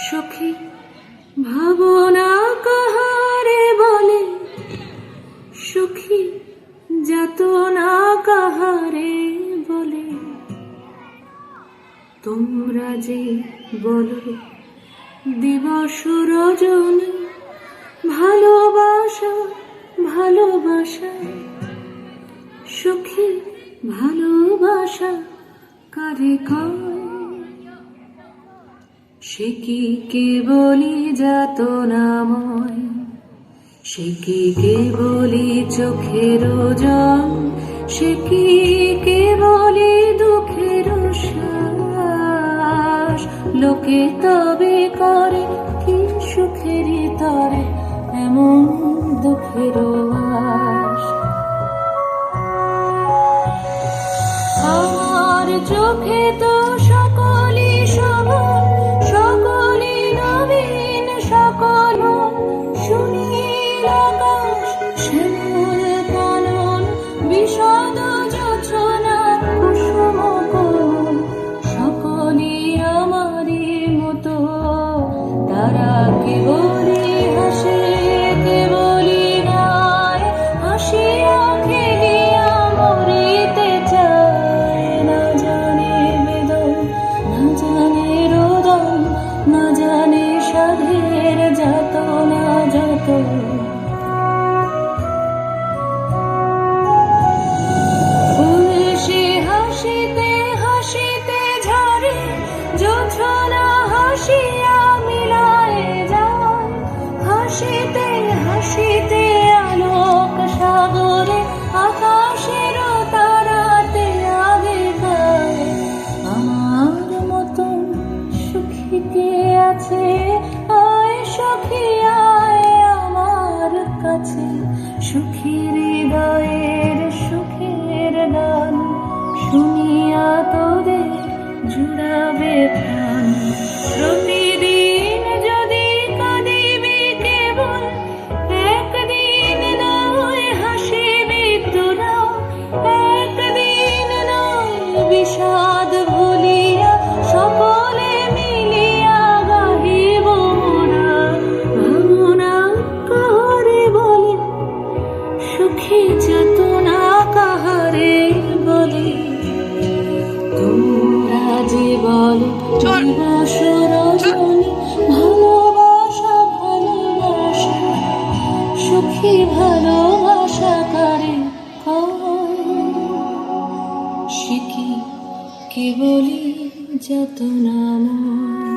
সখী, ভাবনা কাহারে বলে? সুখী, যাতনা কাহারে বলে? তোমরা যে বলো, দিবস রজনী, ভালোবাসা ভালোবাসা। সুখী, ভালোবাসা কারে কয়? সে কি কেবলি যাত নাময়? সে কি কেবলি চোখের জল? সে কি কেবলি দুঃখের শ্বাস? লোকে তবে করে কি সুখেরই তরে, এমন দুঃখের আশ আমার চোখে তো হাসে, কেবলই গায় হাসিয়া খেলিয়া মরিতে জানে রোদন, না জানে সাধের যত না যত হাসিতে হাসিতে ঝরে জোছনা হাসিয়া সুখী ভালোবাসা ভালোবাসা সুখী ভালোবাসা কারে শিখি কেবলই যত নাম